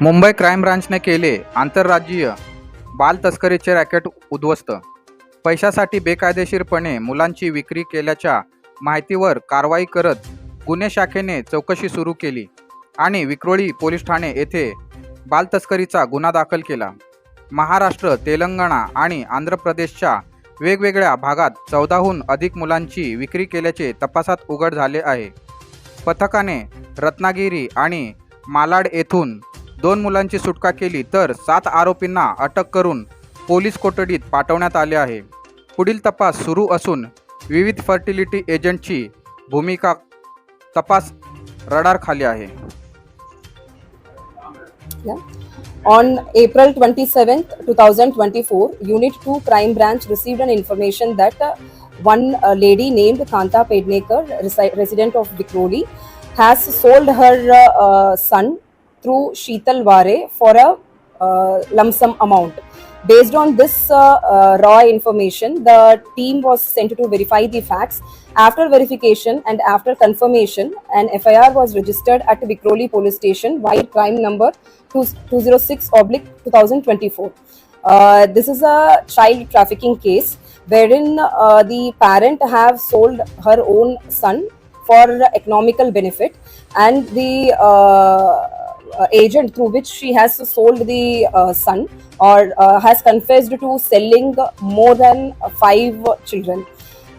Mumbai crime ब्रांचने केले आंतरराज्यीय बाल तस्करीचे रॅकेट उद्ध्वस्त. पैशासाठी बेकायदेशीरपणे मुलांची विक्री केल्याच्या माहितीवर कारवाई करत गुन्हे शाखेने चौकशी सुरू केली आणि विक्रोळी पोलीस ठाणे येथे बालतस्करीचा गुन्हा दाखल केला. महाराष्ट्र तेलंगणा आणि आंध्र प्रदेशच्या वेगवेगळ्या भागात चौदाहून अधिक मुलांची विक्री केल्याचे तपासात उघड झाले आहे. पथकाने रत्नागिरी आणि मालाड येथून दोन मुलांची सुटका केली तर सात आरोपींना अटक करून पोलीस कोठडीत पाठवण्यात आले आहे पुढील तपास सुरू असून विविध फर्टिलिटी एजंटची भूमिका तपास रडारखाली आहे On April 27th, 2024, Unit 2 Crime Branch received an information that uh, one uh, lady named Kanta Pednekar, resi- resident of Vikroli, has sold her uh, uh, son through Sheetal Ware for a uh, lump sum amount. Based on this uh, uh, raw information, the team was sent to verify the facts. After verification and after confirmation, an FIR was registered at Vikroli police station via crime number 206 oblique 2024. Uh, this is a child trafficking case wherein uh, the parent have sold her own son for economical benefit and the uh, uh, agent through which she has sold the uh, son or uh, has confessed to selling more than five children.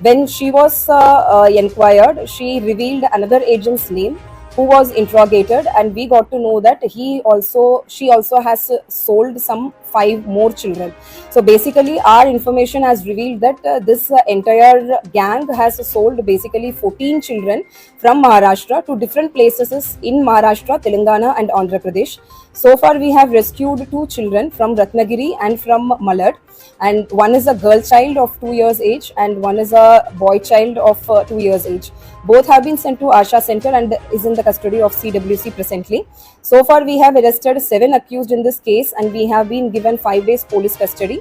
When she was uh, uh, inquired, she revealed another agent's name who was interrogated and we got to know that he also she also has sold some five more children. So basically our information has revealed that uh, this uh, entire gang has sold basically 14 children from maharashtra to different places in maharashtra telangana and andhra pradesh. So far we have rescued two children from ratnagiri and from malad. And one is a girl child of 2 years age and one is a boy child of uh, 2 years age. Both have been sent to asha center and is in the custody of cwc presently. So far we have arrested seven accused in this case and we have been given five days police custody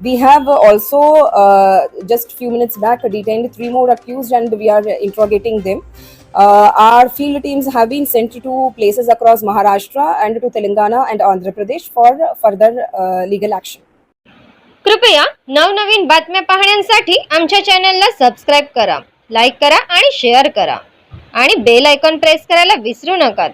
we have also uh, just few minutes back detained three more accused and we are interrogating them uh, our field teams have been sent to places across maharashtra and to telangana and andhra pradesh for further uh, legal action कृपया नवनवीन बातम्या पाहण्यासाठी आमच्या चॅनलला subscribe करा like करा आणि share करा आणि बेल आयकॉन प्रेस करायला विसरू नका